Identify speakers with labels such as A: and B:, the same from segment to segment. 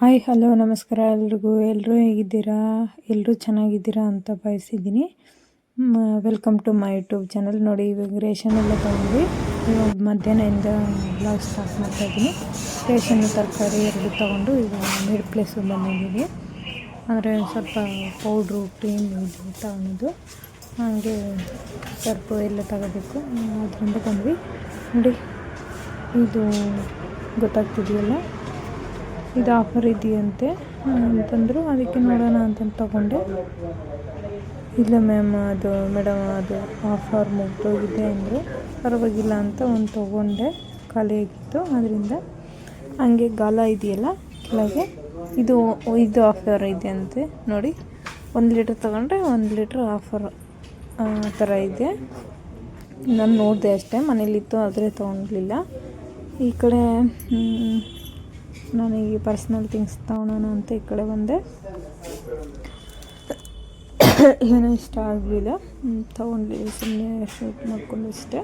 A: Hi, hello, ನಮಸ್ಕಾರ ಎಲ್ರಿಗೂ. ಎಲ್ಲರೂ ಹೇಗಿದ್ದೀರಾ? ಎಲ್ಲರೂ ಚೆನ್ನಾಗಿದ್ದೀರಾ ಅಂತ ಬಯಸಿದ್ದೀನಿ welcome to my YouTube channel ನೋಡಿ, ಇವಾಗ ರೇಷನ್ ಎಲ್ಲ ತೊಗೊಂಡ್ವಿ. ಇವಾಗ ಮಧ್ಯಾಹ್ನದಿಂದ ಬ್ಲಾಗ್ ಸ್ಟಾರ್ಟ್ ಮಾಡ್ತಾ ಇದ್ದೀನಿ. ರೇಷನ್, ತರಕಾರಿ ಎರಡು ತೊಗೊಂಡು ಈಗ ಮಿಡ್ ಪ್ಲೇಸು ಬಂದಿದ್ದೀನಿ. ಅಂದರೆ ಸ್ವಲ್ಪ ಪೌಡ್ರು ಕ್ರೀಮ್ ಇದು ತಗೊಂಡಿದ್ದು. ಹಾಗೆ ಸರ್ಪು ಎಲ್ಲ ತಗೋಬೇಕು. ಅದರಿಂದ ಬಂದ್ವಿ ನೋಡಿ, ಇದು ಗೊತ್ತಾಗ್ತಿದೆಯಲ್ಲ? ಇದು ಆಫರ್ ಇದೆಯಂತೆ. ಅಂತಂದರು ಅದಕ್ಕೆ ನೋಡೋಣ ಅಂತ ತಗೊಂಡೆ. ಇಲ್ಲ ಮ್ಯಾಮ್, ಅದು ಮೇಡಮ್, ಅದು ಆಫರ್ ಮುಗ್ದೋಗಿದೆ ಅಂದರು. ಪರವಾಗಿಲ್ಲ ಅಂತ ಒಂದು ತೊಗೊಂಡೆ. ಖಾಲಿಯಾಗಿತ್ತು ಅದರಿಂದ ಹಂಗೆ ಗಾಲ ಇದೆಯಲ್ಲ ಕೆಳಗೆ. ಇದು ಇದು ಆಫರ್ ಇದೆ ಅಂತೆ ನೋಡಿ. ಒಂದು ಲೀಟ್ರ್ ತೊಗೊಂಡ್ರೆ ಒಂದು ಲೀಟ್ರ್ ಆಫರ್, ಆ ಥರ ಇದೆ. ನಾನು ನೋಡಿದೆ ಅಷ್ಟೇ. ಮನೇಲಿತ್ತು ಆದರೆ ತೊಗೊಳ್ಲಿಲ್ಲ ಈ ಕಡೆ ನನಗೆ ಪರ್ಸ್ನಲ್ ಥಿಂಗ್ಸ್ ತೊಗೊಳೋಣ ಅಂತ ಈ ಕಡೆ ಬಂದೆ. ಏನೂ ಇಷ್ಟ ಆಗಲಿಲ್ಲ. ತೊಗೊಂಡು ಸುಮ್ಮನೆ ಶೂಟ್ ಮಾಡ್ಕೊಂಡು ಇಷ್ಟೆ.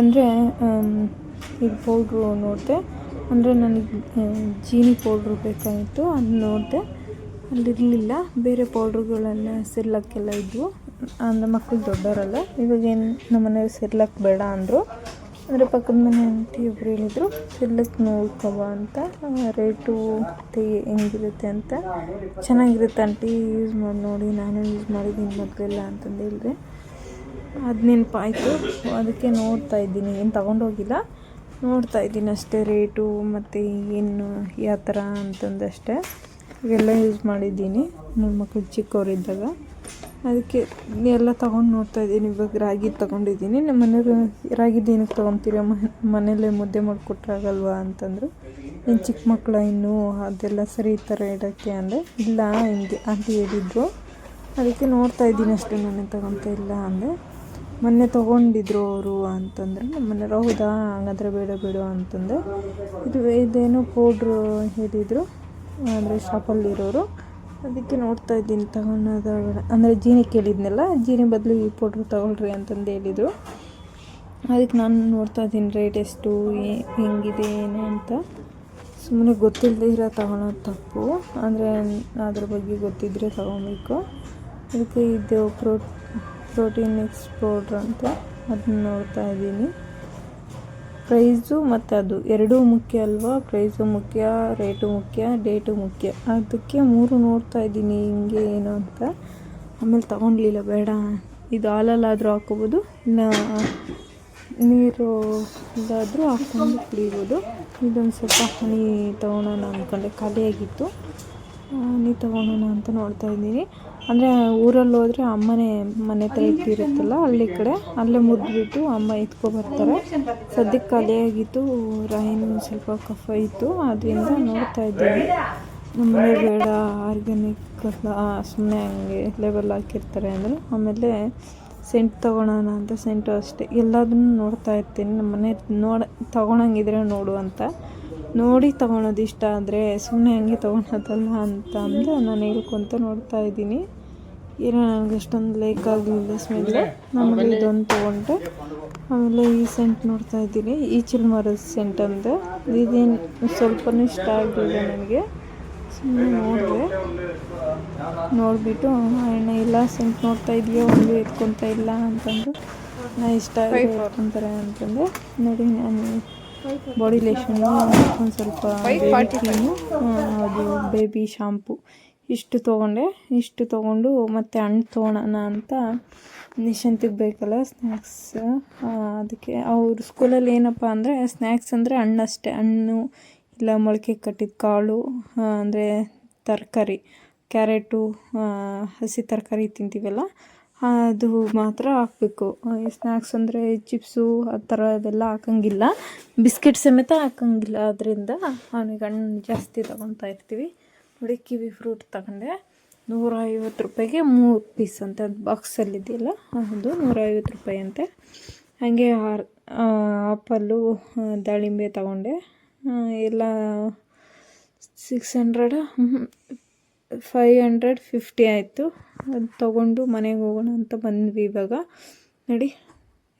A: ಅಂದರೆ ಈಗ ಪೌಡ್ರು ನೋಡಿದೆ. ಅಂದರೆ ನನಗೆ ಜೀನಿ ಪೌಡ್ರು ಬೇಕಾಗಿತ್ತು, ಅದು ನೋಡಿದೆ. ಅಲ್ಲಿರಲಿಲ್ಲ. ಬೇರೆ ಪೌಡ್ರುಗಳೆಲ್ಲ ಸಿರ್ಲಕ್ಕೆಲ್ಲ ಇದ್ವು. ಅಂದರೆ ಮಕ್ಕಳು ದೊಡ್ಡವರಲ್ಲ ಇವಾಗೇನು ನಮ್ಮನೆಯವ್ರು ನಮ್ಮ ಮನೆಯವ್ರು ಸಿರ್ಲಕ್ ಬೇಡ ಅಂದರು. ಅಂದರೆ ಪಕ್ಕದ ಮನೆ ಆಂಟಿ ಒಬ್ರು ಹೇಳಿದರು ಎಲ್ಲಕ್ಕೆ ನೋಡ್ಕೊಬ ಅಂತ, ರೇಟು ಮತ್ತು ಹೆಂಗಿರುತ್ತೆ ಅಂತ, ಚೆನ್ನಾಗಿರುತ್ತೆ ಆಂಟಿ, ಯೂಸ್ ಮಾಡಿ, ನೋಡಿ ನಾನು ಯೂಸ್ ಮಾಡಿದ್ದೀನಿ ಮೊದಲೆಲ್ಲ ಅಂತಂದು ಹೇಳಿದೆ ಅದು ನೆನಪಾಯಿತು. ಅದಕ್ಕೆ ನೋಡ್ತಾ ಇದ್ದೀನಿ, ಏನು ತಗೊಂಡೋಗಿಲ್ಲ. ನೋಡ್ತಾ ಇದ್ದೀನಿ ಅಷ್ಟೇ ರೇಟು ಮತ್ತು ಏನು, ಯಾವ ಥರ ಅಂತಂದಷ್ಟೇ ಇವೆಲ್ಲ ಯೂಸ್ ಮಾಡಿದ್ದೀನಿ ನನ್ನ ಮಕ್ಕಳು ಚಿಕ್ಕವರಿದ್ದಾಗ ಅದಕ್ಕೆ ಎಲ್ಲ ತೊಗೊಂಡು ನೋಡ್ತಾ ಇದ್ದೀನಿ. ಇವಾಗ ರಾಗಿ ತೊಗೊಂಡಿದ್ದೀನಿ. ನಮ್ಮ ಮನೆಯವರು ರಾಗಿದ್ದು ಏನಕ್ಕೆ ತೊಗೊತೀರ? ಮನೆಯಲ್ಲೇ ಮುದ್ದೆ ಮಾಡಿಕೊಟ್ರಾಗಲ್ವಾ ಅಂತಂದರು. ಇನ್ನು ಚಿಕ್ಕ ಮಕ್ಕಳ ಇನ್ನೂ ಅದೆಲ್ಲ ಸರಿ ಈ ಥರ ಇಡೋಕ್ಕೆ ಅಂದರೆ ಇಲ್ಲ ಹಿಂಗೆ ಅಂತ ಹೇಳಿದ್ರು. ಅದಕ್ಕೆ ನೋಡ್ತಾ ಇದ್ದೀನಿ ಅಷ್ಟೇ ನಾನೇ ತೊಗೊತಾ ಇಲ್ಲ ಅಂದರೆ. ಮೊನ್ನೆ ತೊಗೊಂಡಿದ್ರು ಅವರು ಅಂತಂದರೆ, ನಮ್ಮ ಮನೆಯವ್ರು, ಹೌದಾ? ಹಂಗಾದ್ರೆ ಬೇಡ ಬೇಡ ಅಂತಂದೆ ಇದು ಇದೇನೋ ಪೌಡ್ರು ಹೇಳಿದರು. ಅಂದರೆ ಶಾಪಲ್ಲಿರೋರು ಅದಕ್ಕೆ ನೋಡ್ತಾ ಇದ್ದೀನಿ ತಗೊಳೋದ ಅಂದರೆ ಜೀನಿ ಕೇಳಿದ್ನಲ್ಲ, ಜೀನಿ ಬದಲು ಈ ಪೌಡ್ರ್ ತೊಗೊಳ್ರಿ ಅಂತಂದು ಹೇಳಿದರು. ಅದಕ್ಕೆ ನಾನು ನೋಡ್ತಾ ಇದ್ದೀನಿ ರೇಟ್ ಎಷ್ಟು ಹೆಂಗಿದೆ, ಏನು ಅಂತ. ಸುಮ್ಮನೆ ಗೊತ್ತಿಲ್ಲದೆ ಇರೋ ತಗೊಳೋದು ತಪ್ಪು. ಅಂದರೆ ಅದ್ರ ಬಗ್ಗೆ ಗೊತ್ತಿದ್ದರೆ ತಗೊಬೇಕು. ಅದಕ್ಕೆ ಇದು ಪ್ರೋ ಪ್ರೋಟೀನ್ ಮಿಕ್ಸ್ ಪೌಡ್ರ್ ಅಂತ ಅದನ್ನ ನೋಡ್ತಾ ಇದ್ದೀನಿ. ಪ್ರೈಸು ಮತ್ತು ಅದು ಎರಡೂ ಮುಖ್ಯ ಅಲ್ವಾ? ಪ್ರೈಸು ಮುಖ್ಯ, ರೇಟು ಮುಖ್ಯ, ಡೇಟು ಮುಖ್ಯ. ಅದಕ್ಕೆ ಮೂರು ನೋಡ್ತಾ ಇದ್ದೀನಿ, ಹಿಂಗೆ ಏನು ಅಂತ. ಆಮೇಲೆ ತೊಗೊಂಡ್ಲಿಲ್ಲ ಬೇಡ. ಇದು ಹಾಲಲ್ಲಾದರೂ ಹಾಕೋಬೋದು ಇನ್ನು ನೀರು ಇದಾದರೂ ಹಾಕ್ಕೊಂಡು ಕುಡಿಬೋದು. ಇದೊಂದು ಸ್ವಲ್ಪ ಹನಿ ತೊಗೊಳೋಣ ಅಂದ್ಕೊಂಡೆ ಖಾಲಿಯಾಗಿತ್ತು. ಹನಿ ತೊಗೊಳೋಣ ಅಂತ ನೋಡ್ತಾ ಇದ್ದೀನಿ ಅಂದರೆ ಊರಲ್ಲಿ ಹೋದರೆ ಅಮ್ಮನೇ ಮನೆ ಹತ್ರ ಇಟ್ಟಿರುತ್ತಲ್ಲ ಹಳ್ಳಿ ಕಡೆ. ಅಲ್ಲೇ ಮುದ್ಬಿಟ್ಟು ಅಮ್ಮ ಎತ್ಕೊಬರ್ತಾರೆ ಸದ್ಯಕ್ಕೆ ಖಾಲಿಯಾಗಿತ್ತು ರಾಯಿನೂ ಸ್ವಲ್ಪ ಕಫ ಇತ್ತು. ಅದರಿಂದ ನೋಡ್ತಾ ಇದ್ದೀನಿ ನಮ್ಮನೆ ಬೇಡ ಆರ್ಗ್ಯಾನಿಕ್ ಸುಮ್ಮನೆ ಹಂಗೆ ಲೆವೆಲ್ ಹಾಕಿರ್ತಾರೆ ಅಂದರೆ. ಆಮೇಲೆ ಸೆಂಟ್ ತೊಗೊಳೋಣ ಅಂತ ಸೆಂಟು ಅಷ್ಟೇ. ಎಲ್ಲದನ್ನು ನೋಡ್ತಾ ಇರ್ತೀನಿ. ನಮ್ಮ ಮನೆ ನೋಡ ತೊಗೊಳಂಗಿದ್ರೆ ನೋಡು ಅಂತ. ನೋಡಿ ತೊಗೊಳೋದು ಇಷ್ಟ ಆದರೆ ಸುಮ್ಮನೆ ಹಂಗೆ ತೊಗೊಳೋದಲ್ಲ ಅಂತ ಅಂದು ನಾನು ಹೇಳ್ಕೊತ ನೋಡ್ತಾ ಇದ್ದೀನಿ. ಏನೋ ನನಗೆ ಅಷ್ಟೊಂದು ಲೈಕ್ ಆಗಲಿಲ್ಲ ಸ್ಮೆಲ್ಲು ನಮಗೆ ಇದೊಂದು ತೊಗೊಂಡೆ ಆಮೇಲೆ ಈ ಸೆಂಟ್ ನೋಡ್ತಾ ಇದ್ದೀನಿ. ಈ ಮರದ ಸೆಂಟ್ ಅಂದೆ. ಇದೇನು ಸ್ವಲ್ಪನೂ ಇಷ್ಟ ಆಗಲಿಲ್ಲ ನನಗೆ. ಸುಮ್ಮನೆ ನೋಡಿದೆ. ನೋಡಿಬಿಟ್ಟು ಅಣ್ಣ ಇಲ್ಲ ಸೆಂಟ್ ನೋಡ್ತಾ ಇದೆಯೋ? ಒಂದು ಎತ್ಕೊತಾ ಇಲ್ಲ ಅಂತಂದು. ನಾ ಇಷ್ಟ ಎತ್ಕೊತಾರೆ ಅಂತಂದೆ. ನೋಡಿ ನಾನು ಬಾಡಿ ಲೇಷನ್ನು ಒಂದು ಸ್ವಲ್ಪ ಕ್ರೀಮು ಅದು ಬೇಬಿ ಶಾಂಪು ಇಷ್ಟು ತೊಗೊಂಡೆ. ಇಷ್ಟು ತೊಗೊಂಡು ಮತ್ತು ಹಣ್ಣು ತೊಗೊಳೋಣ ಅಂತ ನಿಶಾಂತಿಗೆ ಬೇಕಲ್ಲ ಸ್ನ್ಯಾಕ್ಸ್ ಅದಕ್ಕೆ ಅವ್ರ ಸ್ಕೂಲಲ್ಲಿ ಏನಪ್ಪ ಅಂದರೆ ಸ್ನ್ಯಾಕ್ಸ್ ಅಂದರೆ ಹಣ್ಣು ಅಷ್ಟೇ. ಹಣ್ಣು ಇಲ್ಲ ಮೊಳಕೆ ಕಟ್ಟಿದ ಕಾಳು ಅಂದರೆ ತರಕಾರಿ ಕ್ಯಾರೆಟು ಹಸಿ ತರಕಾರಿ ತಿಂತೀವಲ್ಲ ಅದು ಮಾತ್ರ ಹಾಕಬೇಕು. ಸ್ನ್ಯಾಕ್ಸ್ ಅಂದರೆ ಚಿಪ್ಸು ಆ ಥರ ಅದೆಲ್ಲ ಹಾಕಂಗಿಲ್ಲ. ಬಿಸ್ಕೆಟ್ ಸಮೇತ ಹಾಕಂಗಿಲ್ಲ. ಅದರಿಂದ ಅವನಿಗೆ ಹಣ್ಣು ಜಾಸ್ತಿ ತೊಗೊತಾ ಇರ್ತೀವಿ. ನೋಡಿ, ಕಿವಿ ಫ್ರೂಟ್ ತಗೊಂಡೆ. ನೂರ ಐವತ್ತು ರೂಪಾಯಿಗೆ ಮೂರು ಪೀಸ್ ಅಂತೆ. ಅದು ಬಾಕ್ಸಲ್ಲಿದೆಯಲ್ಲ ಅದು ನೂರ ಐವತ್ತು ರೂಪಾಯಿ ಅಂತೆ. ಹಾಗೆ ಆಪಲ್ಲು ದಾಳಿಂಬೆ ತಗೊಂಡೆ. ಎಲ್ಲ six hundred five hundred fifty ಆಯಿತು. ಅದು ತೊಗೊಂಡು ಮನೆಗೆ ಹೋಗೋಣ ಅಂತ ಬಂದ್ವಿ ಇವಾಗ. ನೋಡಿ,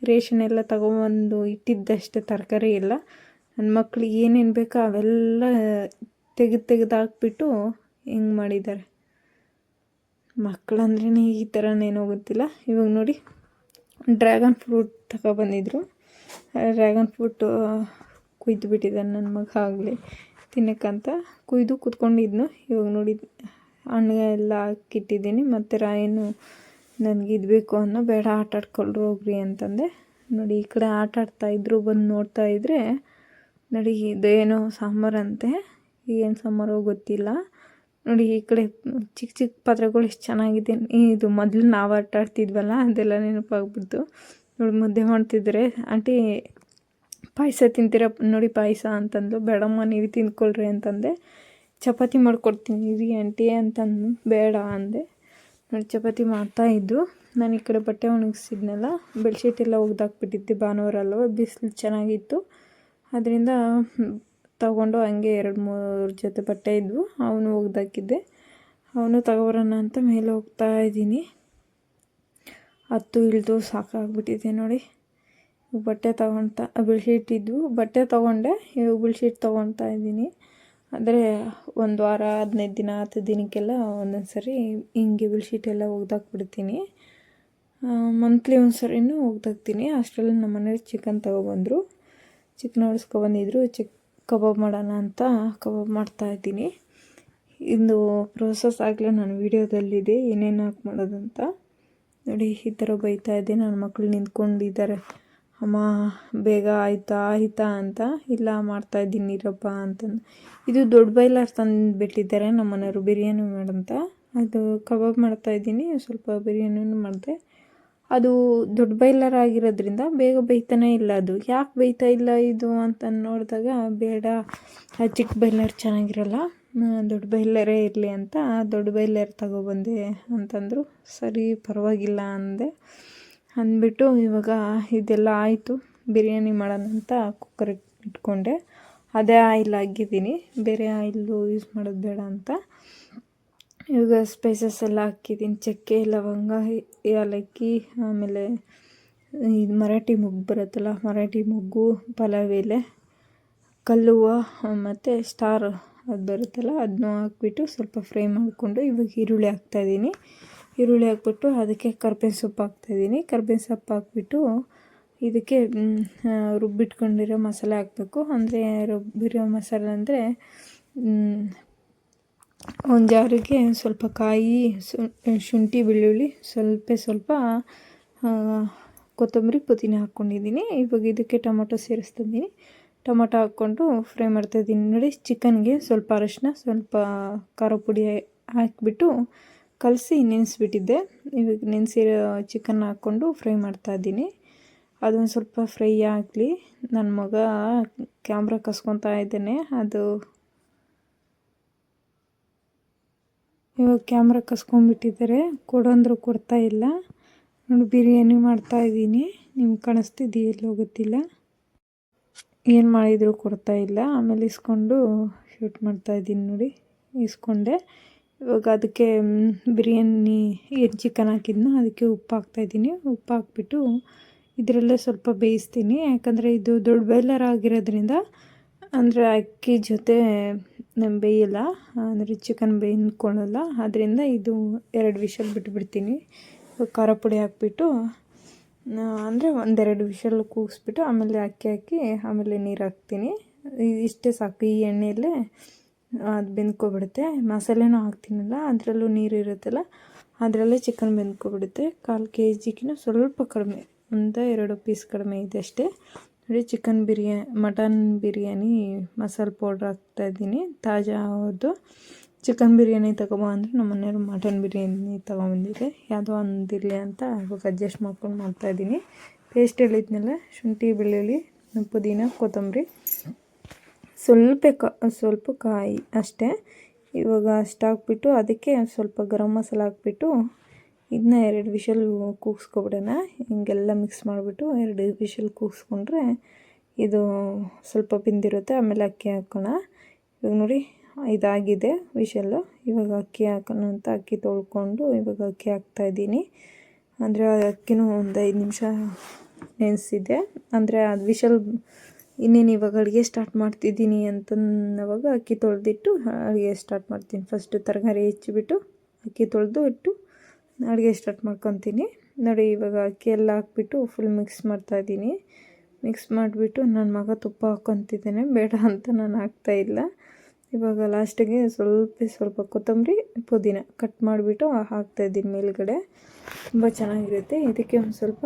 A: ರೇಷನ್ ಎಲ್ಲ ತೊಗೊಂಬಂದು ಇಟ್ಟಿದ್ದಷ್ಟೇ ತರಕಾರಿ ಎಲ್ಲ. ನನ್ನ ಮಕ್ಳಿಗೆ ಏನೇನು ಬೇಕೋ ಅವೆಲ್ಲ ತೆಗೆದು ತೆಗೆದು ಹಾಕ್ಬಿಟ್ಟು ಹಿಂಗೆ ಮಾಡಿದ್ದಾರೆ? ಮಕ್ಕಳಂದ್ರೇ ಈ ಥರನೇನೋ ಗೊತ್ತಿಲ್ಲ. ಇವಾಗ ನೋಡಿ, ಡ್ರ್ಯಾಗನ್ ಫ್ರೂಟ್ ತಗೊಬಂದಿದ್ರು. ಡ್ರ್ಯಾಗನ್ ಫ್ರೂಟು ಕುಯ್ದು ಬಿಟ್ಟಿದ್ದಾನೆ ನನ್ನ ಮಗ ಆಗಲಿ ತಿನ್ನಕ್ಕಂತ. ಕುಯ್ದು ಕುತ್ಕೊಂಡಿದ್ನು. ಇವಾಗ ನೋಡಿ ಹಣ್ಣು ಎಲ್ಲ ಹಾಕಿಟ್ಟಿದ್ದೀನಿ ಮತ್ತು ರಾಯನು ನನಗೆ ಇದು ಬೇಕು ಅನ್ನೋ ಬೇಡ, ಆಟ ಹೋಗ್ರಿ ಅಂತಂದೆ. ನೋಡಿ, ಈ ಕಡೆ ಆಟ ಆಡ್ತಾಯಿದ್ರು ಬಂದು ನೋಡ್ತಾ ಇದ್ದರೆ ನೋಡಿ, ಇದೇನೋ ಸಾಂಬಾರಂತೆ ಏನು ಸಾಂಬಾರೋ ಗೊತ್ತಿಲ್ಲ. ನೋಡಿ, ಈ ಕಡೆ ಚಿಕ್ಕ ಚಿಕ್ಕ ಪಾತ್ರೆಗಳು ಎಷ್ಟು ಚೆನ್ನಾಗಿದೆ. ಇದು ಮೊದಲು ನಾವು ಆಟ ಆಡ್ತಿದ್ವಲ್ಲ, ಅದೆಲ್ಲ ನೆನಪಾಗ್ಬಿಡ್ತು. ನೋಡಿ, ಮುದ್ದೆ ಮಾಡ್ತಿದ್ರೆ, ಆಂಟಿ, ಪಾಯಸ ತಿಂತೀರ? ನೋಡಿ, ಪಾಯಸ ಅಂತಂದು ಬೇಡಮ್ಮ, ನೀವು ತಿಂದ್ಕೊಳ್ರಿ ಅಂತಂದೆ. ಚಪಾತಿ ಮಾಡ್ಕೊಡ್ತೀನಿ ರೀ ಆಂಟಿ ಅಂತಂದು ಬೇಡ ಅಂದೆ. ನೋಡಿ, ಚಪಾತಿ ಮಾಡ್ತಾಯಿದ್ದು ನಾನು ಈ ಕಡೆ ಬಟ್ಟೆ ಒಣಗಿಸಿದ್ನಲ್ಲ, ಬೆಡ್ಶೀಟ್ ಎಲ್ಲ ಒಗ್ದಾಕ್ಬಿಟ್ಟಿದ್ದೆ ಭಾನುವಾರ ಅಲ್ವ ಬಿಸಿಲು ಚೆನ್ನಾಗಿತ್ತು. ಅದರಿಂದ ತಗೊಂಡು ಹಂಗೆ ಎರಡು ಮೂರು ಜೊತೆ ಬಟ್ಟೆ ಇದ್ವು ಅವನು ಒಗ್ದಾಕಿದ್ದೆ. ಅವನು ತಗೋಬರೋಣ ಅಂತ ಮೇಲೆ ಹೋಗ್ತಾ ಇದ್ದೀನಿ. ಹತ್ತು ಇಳಿದು ಸಾಕಾಗ್ಬಿಟ್ಟಿದೆ ನೋಡಿ. ಬಟ್ಟೆ ತೊಗೊಳ್ತಾ ಬೆಡ್ಶೀಟ್ ಇದ್ವು ಬಟ್ಟೆ ತೊಗೊಂಡೆ ಇವಾಗ ಬೆಡ್ಶೀಟ್ ಇದ್ದೀನಿ. ಆದರೆ ಒಂದು ವಾರ, ಹದಿನೈದು ದಿನ ಹತ್ತು ದಿನಕ್ಕೆಲ್ಲ ಒಂದೊಂದು ಸರಿ ಹಿಂಗೆ ಬೆಡ್ಶೀಟ್ ಎಲ್ಲ ಒಗ್ದಾಕ್ಬಿಡ್ತೀನಿ ಮಂತ್ಲಿ ಒಂದು ಸರಿನೂ ಒಗ್ದಾಕ್ತೀನಿ ಅಷ್ಟರಲ್ಲಿ ನಮ್ಮ ಮನೇಲಿ ಚಿಕನ್ ತೊಗೊಬಂದರು. ಚಿಕನ್ ಹೊಡ್ಸ್ಕೊಬಂದಿದ್ರು ಚಿಕ್ ಕಬಾಬ್ ಮಾಡೋಣ ಅಂತ ಕಬಾಬ್ ಮಾಡ್ತಾಯಿದ್ದೀನಿ ಇದು ಪ್ರೋಸೆಸ್ ಆಗಲೇ ನಾನು ವೀಡಿಯೋದಲ್ಲಿದೆ. ಏನೇನು ಹಾಕಿ ಮಾಡೋದಂತ. ನೋಡಿ, ಈ ಥರ ಬೈತಾ ಇದ್ದೆ. ನನ್ನ ಮಕ್ಕಳು ನಿಂತ್ಕೊಂಡಿದ್ದಾರೆ. ಅಮ್ಮ, ಬೇಗ ಆಯಿತಾ ಆಯಿತಾ ಅಂತ. ಇಲ್ಲ ಮಾಡ್ತಾಯಿದ್ದೀನಿ ಇರಪ್ಪ ಅಂತಂದು. ಇದು ದೊಡ್ಡ ಬೈಲರ್ ತಂದು ಬಿಟ್ಟಿದ್ದಾರೆ ನಮ್ಮ ಮನೆಯವರು ಬಿರಿಯಾನಿ ಮಾಡಂತ ಅದು ಕಬಾಬ್ ಮಾಡ್ತಾ ಇದ್ದೀನಿ, ಸ್ವಲ್ಪ ಬಿರಿಯಾನಿನೂ ಮಾಡಿದೆ. ಅದು ದೊಡ್ಡ ಬೈಲರ್ ಆಗಿರೋದ್ರಿಂದ ಬೇಗ ಬೇಯ್ತಾನೆ ಇಲ್ಲ ಅದು. ಯಾಕೆ ಬೇಯ್ತಾ ಇಲ್ಲ ಇದು ಅಂತ ನೋಡಿದಾಗ, ಬೇಡ, ಆ ಚಿಕ್ಕ ಬೈಲರ್ ಚೆನ್ನಾಗಿರಲ್ಲ ದೊಡ್ಡ ಬೈಲರೇ ಇರಲಿ ಅಂತ ದೊಡ್ಡ ಬೈಲರ್ ತಗೊಬಂದೆ ಅಂತಂದರು. ಸರಿ, ಪರವಾಗಿಲ್ಲ ಅಂದೆ. ಅಂದ್ಬಿಟ್ಟು ಇವಾಗ ಇದೆಲ್ಲ ಆಯಿತು. ಬಿರಿಯಾನಿ ಮಾಡೋಣ ಅಂತ ಕುಕ್ಕರ್ ಇಟ್ಕೊಂಡೆ. ಅದೇ ಆಯಿಲ್ ಹಾಕಿದ್ದೀನಿ. ಬೇರೆ ಆಯಿಲು ಯೂಸ್ ಮಾಡೋದು ಬೇಡ ಅಂತ. ಇವಾಗ ಸ್ಪೈಸಸ್ ಎಲ್ಲ ಹಾಕಿದ್ದೀನಿ. ಚಕ್ಕೆ, ಲವಂಗ, ಏಲಕ್ಕಿ, ಆಮೇಲೆ ಇದು ಮರಾಠಿ ಮೊಗ್ಗು ಬರುತ್ತಲ್ಲ, ಮರಾಠಿ ಮೊಗ್ಗು, ಪಲಾವ್ ಎಲೆ, ಕಲ್ಲುವ, ಮತ್ತು ಸ್ಟಾರ್ ಅದು ಬರುತ್ತಲ್ಲ ಅದನ್ನೂ ಹಾಕ್ಬಿಟ್ಟು ಸ್ವಲ್ಪ ಫ್ರೈ ಮಾಡಿಕೊಂಡು ಇವಾಗ ಈರುಳ್ಳಿ ಹಾಕ್ತಾಯಿದ್ದೀನಿ ಈರುಳ್ಳಿ ಹಾಕ್ಬಿಟ್ಟು ಅದಕ್ಕೆ ಕರ್ಬೇವಿನ ಸೊಪ್ಪು ಹಾಕ್ತಾಯಿದ್ದೀನಿ. ಕರ್ಬೇವಿನ ಸೊಪ್ಪು ಹಾಕ್ಬಿಟ್ಟು ಇದಕ್ಕೆ ರುಬ್ಬಿಟ್ಕೊಂಡಿರೋ ಮಸಾಲೆ ಹಾಕಬೇಕು. ಅಂದರೆ ರುಬ್ಬಿರೋ ಮಸಾಲೆ ಅಂದರೆ ಒಂದು ಜಾರಿಗೆ ಸ್ವಲ್ಪ ಕಾಯಿ ಶುಂಠಿ, ಬೆಳ್ಳುಳ್ಳಿ, ಸ್ವಲ್ಪ ಸ್ವಲ್ಪ ಕೊತ್ತಂಬರಿ ಪುದೀನ ಹಾಕ್ಕೊಂಡಿದ್ದೀನಿ. ಇವಾಗ ಇದಕ್ಕೆ ಟೊಮೊಟೊ ಸೇರಿಸ್ತಿದ್ದೀನಿ. ಟೊಮೊಟೊ ಹಾಕ್ಕೊಂಡು ಫ್ರೈ ಮಾಡ್ತಾಯಿದ್ದೀನಿ. ನೋಡಿ, ಚಿಕನ್ಗೆ ಸ್ವಲ್ಪ ಅರಶಿನ, ಸ್ವಲ್ಪ ಖಾರ ಪುಡಿ ಹಾಕಿಬಿಟ್ಟು ಕಲಸಿ ನೆನೆಸ್ಬಿಟ್ಟಿದ್ದೆ. ಇವಾಗ ನೆನೆಸಿರೋ ಚಿಕನ್ ಹಾಕ್ಕೊಂಡು ಫ್ರೈ ಮಾಡ್ತಾಯಿದ್ದೀನಿ ಅದೊಂದು ಸ್ವಲ್ಪ ಫ್ರೈ ಆಗಲಿ. ನನ್ನ ಮಗ ಕ್ಯಾಮ್ರಾ ಕಸ್ಕೊತಾ ಇದ್ದೇನೆ. ಅದು ಇವಾಗ ಕ್ಯಾಮ್ರಾ ಕಸ್ಕೊಂಡ್ಬಿಟ್ಟಿದ್ದಾರೆ. ಕೊಡೋಂದ್ರು ಕೊಡ್ತಾ ಇಲ್ಲ. ನೋಡಿ, ಬಿರಿಯಾನಿ ಮಾಡ್ತಾಯಿದ್ದೀನಿ ನಿಮ್ಗೆ ಕಾಣಿಸ್ತಿದೆಯಲ್ಲೋ ಗೊತ್ತಿಲ್ಲ. ಏನು ಮಾಡಿದರೂ ಕೊಡ್ತಾಯಿಲ್ಲ ಆಮೇಲೆ ಇಸ್ಕೊಂಡು ಶೂಟ್ ಮಾಡ್ತಾಯಿದ್ದೀನಿ ನೋಡಿ. ಇಸ್ಕೊಂಡೆ. ಇವಾಗ ಅದಕ್ಕೆ ಬಿರಿಯಾನಿ ಏನು ಚಿಕನ್ ಹಾಕಿದ್ನೋ ಅದಕ್ಕೆ ಉಪ್ಪು ಹಾಕ್ತಾಯಿದ್ದೀನಿ ಉಪ್ಪು ಹಾಕ್ಬಿಟ್ಟು ಇದರಲ್ಲೇ ಸ್ವಲ್ಪ ಬೇಯಿಸ್ತೀನಿ. ಯಾಕಂದರೆ ಇದು ದೊಡ್ಡ ಬಾಯ್ಲರ್ ಆಗಿರೋದ್ರಿಂದ ಅಂದರೆ ಅಕ್ಕಿ ಜೊತೆ ಬೇಯಲ್ಲ. ಅಂದರೆ ಚಿಕನ್ ಬೇಯ್ಕೊಳ್ಳಲ್ಲ ಅದರಿಂದ ಇದು ಎರಡು ವಿಷಲ್ ಬಿಟ್ಬಿಡ್ತೀನಿ. ಖಾರ ಪುಡಿ ಹಾಕ್ಬಿಟ್ಟು ಅಂದರೆ ಒಂದೆರಡು ವಿಷಲ್ ಕೂಗಿಸ್ಬಿಟ್ಟು ಆಮೇಲೆ ಅಕ್ಕಿ ಹಾಕಿ ಆಮೇಲೆ ನೀರು ಹಾಕ್ತೀನಿ. ಇಷ್ಟೇ ಸಾಕು ಈ ಎಣ್ಣೆಯಲ್ಲೇ. ಅದು ಬೆಂದ್ಕೊಬಿಡುತ್ತೆ. ಮಸಾಲೆನೂ ಹಾಕ್ತೀನಲ್ಲ, ಅದರಲ್ಲೂ ನೀರು ಇರುತ್ತಲ್ಲ, ಅದರಲ್ಲೇ ಚಿಕನ್ ಬೆಂದ್ಕೊಬಿಡುತ್ತೆ. ಕಾಲು ಕೆ ಜಿಗಿನ ಸ್ವಲ್ಪ ಕಡಿಮೆ, ಒಂದು ಎರಡು ಪೀಸ್ ಕಡಿಮೆ ಇದೆ ಅಷ್ಟೇ. ನೋಡಿ ಚಿಕನ್ ಬಿರಿಯಾನಿ ಮಟನ್ ಬಿರಿಯಾನಿ ಮಸಾಲೆ ಪೌಡ್ರ್ ಹಾಕ್ತಾಯಿದ್ದೀನಿ ತಾಜಾ ಅವ್ರದ್ದು ಚಿಕನ್ ಬಿರಿಯಾನಿ ತೊಗೊಬೋ ಅಂದರೆ ನಮ್ಮ ಮನೆಯವರು ಮಟನ್ ಬಿರಿಯಾನಿ ತೊಗೊಂಬಂದಿದೆ ಯಾವುದೋ ಒಂದಿರಲಿ ಅಂತ ಇವಾಗ ಅಡ್ಜಸ್ಟ್ ಮಾಡ್ಕೊಂಡು ಮಾಡ್ತಾಯಿದ್ದೀನಿ ಪೇಸ್ಟ್ ಹೇಳಿದ್ನಲ್ಲ, ಶುಂಠಿ, ಬೆಳ್ಳುಳ್ಳಿ, ಪುದೀನ, ಕೊತ್ತಂಬರಿ. ಸ್ವಲ್ಪ ಸ್ವಲ್ಪ ಕಾಯಿ ಅಷ್ಟೇ. ಇವಾಗ ಅಷ್ಟು ಹಾಕ್ಬಿಟ್ಟು ಅದಕ್ಕೆ ಸ್ವಲ್ಪ ಗರಂ ಮಸಾಲ ಹಾಕ್ಬಿಟ್ಟು ಇದನ್ನ ಎರಡು ವಿಷಲ್ ಕೂಗಿಸ್ಕೊಬಿಡೋಣ. ಹಿಂಗೆಲ್ಲ ಮಿಕ್ಸ್ ಮಾಡಿಬಿಟ್ಟು ಎರಡು ವಿಷಲ್ ಕೂಗಿಸ್ಕೊಂಡ್ರೆ ಇದು ಸ್ವಲ್ಪ ಬಿಂದಿರುತ್ತೆ, ಆಮೇಲೆ ಅಕ್ಕಿ ಹಾಕೋಣ. ಇವಾಗ ನೋಡಿ, ಇದಾಗಿದೆ ವಿಷಲ್ಲು ಇವಾಗ ಅಕ್ಕಿ ಹಾಕೋಣ ಅಂತ ಅಕ್ಕಿ ತೊಳ್ಕೊಂಡು ಇವಾಗ ಅಕ್ಕಿ ಹಾಕ್ತಾಯಿದ್ದೀನಿ ಅಂದರೆ ಅಕ್ಕಿನೂ ಒಂದು ಐದು ನಿಮಿಷ ನೆನೆಸಿದೆ. ಅಂದರೆ ಅದು ವಿಷಲ್ ಇನ್ನೇನು ಇವಾಗ ಅಡುಗೆ ಸ್ಟಾರ್ಟ್ ಮಾಡ್ತಿದ್ದೀನಿ ಅಂತವಾಗ ಅಕ್ಕಿ ತೊಳೆದಿಟ್ಟು ಅಡುಗೆ ಸ್ಟಾರ್ಟ್ ಮಾಡ್ತೀನಿ. ಫಸ್ಟು ತರಕಾರಿ ಹೆಚ್ಚಿಬಿಟ್ಟು ಅಕ್ಕಿ ತೊಳೆದು ಇಟ್ಟು ಅಡುಗೆ ಸ್ಟಾರ್ಟ್ ಮಾಡ್ಕೊತೀನಿ. ನೋಡಿ, ಇವಾಗ ಅಕ್ಕಿ ಎಲ್ಲ ಹಾಕ್ಬಿಟ್ಟು ಫುಲ್ ಮಿಕ್ಸ್ ಮಾಡ್ತಾಯಿದ್ದೀನಿ ಮಿಕ್ಸ್ ಮಾಡಿಬಿಟ್ಟು ನನ್ನ ಮಗ ತುಪ್ಪ ಹಾಕ್ಕೊತಿದ್ದೇನೆ. ಬೇಡ ಅಂತ ನಾನು ಹಾಕ್ತಾಯಿಲ್ಲ ಇವಾಗ ಲಾಸ್ಟಿಗೆ ಸ್ವಲ್ಪ ಸ್ವಲ್ಪ ಕೊತ್ತಂಬರಿ, ಪುದೀನ ಕಟ್ ಮಾಡಿಬಿಟ್ಟು ಹಾಕ್ತಾಯಿದ್ದೀನಿ ಮೇಲ್ಗಡೆ. ತುಂಬ ಚೆನ್ನಾಗಿರುತ್ತೆ. ಇದಕ್ಕೆ ಒಂದು ಸ್ವಲ್ಪ,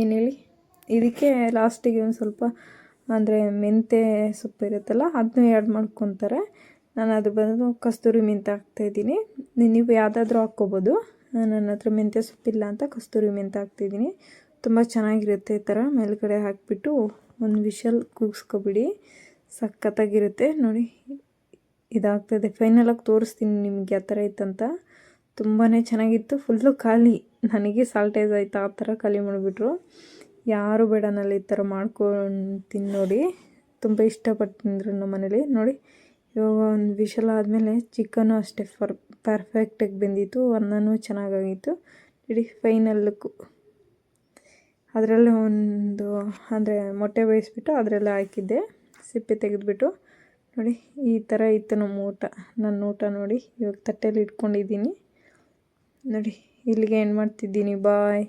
A: ಏನು ಹೇಳಿ? ಇದಕ್ಕೆ ಲಾಸ್ಟಿಗೆ ಒಂದು ಸ್ವಲ್ಪ, ಅಂದರೆ ಮೆಂತ್ಯ ಸೊಪ್ಪು ಇರುತ್ತಲ್ಲ ಅದನ್ನ ಆ್ಯಡ್ ಮಾಡ್ಕೊತಾರೆ. ನಾನು ಅದು ಬಂದು ಕಸ್ತೂರಿ ಮೆಂತ್ಯ ಹಾಕ್ತಾಯಿದ್ದೀನಿ ನೀವು ಯಾವುದಾದ್ರೂ ಹಾಕ್ಕೋಬೋದು. ನನ್ನ ಹತ್ರ ಮೆಂತ್ಯ ಸೊಪ್ಪಿಲ್ಲ ಅಂತ ಕಸ್ತೂರಿ ಮೆಂತ್ಯ ಹಾಕ್ತಿದ್ದೀನಿ ತುಂಬ ಚೆನ್ನಾಗಿರುತ್ತೆ ಈ ಥರ ಮೇಲುಗಡೆ ಹಾಕಿಬಿಟ್ಟು ಒಂದು ವಿಷಲ್ ಕೂಗಿಸ್ಕೊಬಿಡಿ. ಸಖತ್ತಾಗಿರುತ್ತೆ. ನೋಡಿ, ಇದಾಗ್ತದೆ. ಫೈನಲಾಗಿ ತೋರಿಸ್ತೀನಿ ನಿಮಗೆ ಆ ಥರ ಇತ್ತಂತ ತುಂಬಾ ಚೆನ್ನಾಗಿತ್ತು. ಫುಲ್ಲು ಖಾಲಿ. ನನಗೆ ಸಾಲ್ಟೇಜ್ ಆಯಿತು. ಆ ಥರ ಖಾಲಿ ಮಾಡಿಬಿಟ್ರು. ಯಾರು ಬೇಡ ಈ ಥರ ಮಾಡ್ಕೊಂಡು ತಿನ್ನೋಡಿ ತುಂಬ ಇಷ್ಟಪಟ್ಟು ತಿಂದರು ನಮ್ಮ ಮನೇಲಿ ನೋಡಿ, ಇವಾಗ ಒಂದು ವಿಶಲ್ ಆದಮೇಲೆ ಚಿಕನು ಅಷ್ಟೇ ಫರ್ ಪರ್ಫೆಕ್ಟಾಗಿ ಬೆಂದಿತ್ತು. ಅನ್ನನೂ ಚೆನ್ನಾಗಾಗಿತ್ತು. ಇಡೀ ಫೈನಲ್ ಲುಕ್ಕು ಅದರಲ್ಲೇ ಒಂದು, ಅಂದರೆ ಮೊಟ್ಟೆ ಬೇಯಿಸ್ಬಿಟ್ಟು ಅದರಲ್ಲೇ ಹಾಕಿದ್ದೆ. ಸಿಪ್ಪೆ ತೆಗೆದುಬಿಟ್ಟು. ನೋಡಿ, ಈ ಥರ ಇತ್ತು ನಮ್ಮ ಊಟ. ನನ್ನ ಊಟ ನೋಡಿ, ಇವಾಗ ತಟ್ಟೆಯಲ್ಲಿ ಇಟ್ಕೊಂಡಿದ್ದೀನಿ. ನೋಡಿ, ಇಲ್ಲಿಗೆ ಏನು ಮಾಡ್ತಿದ್ದೀನಿ. ಬಾಯ್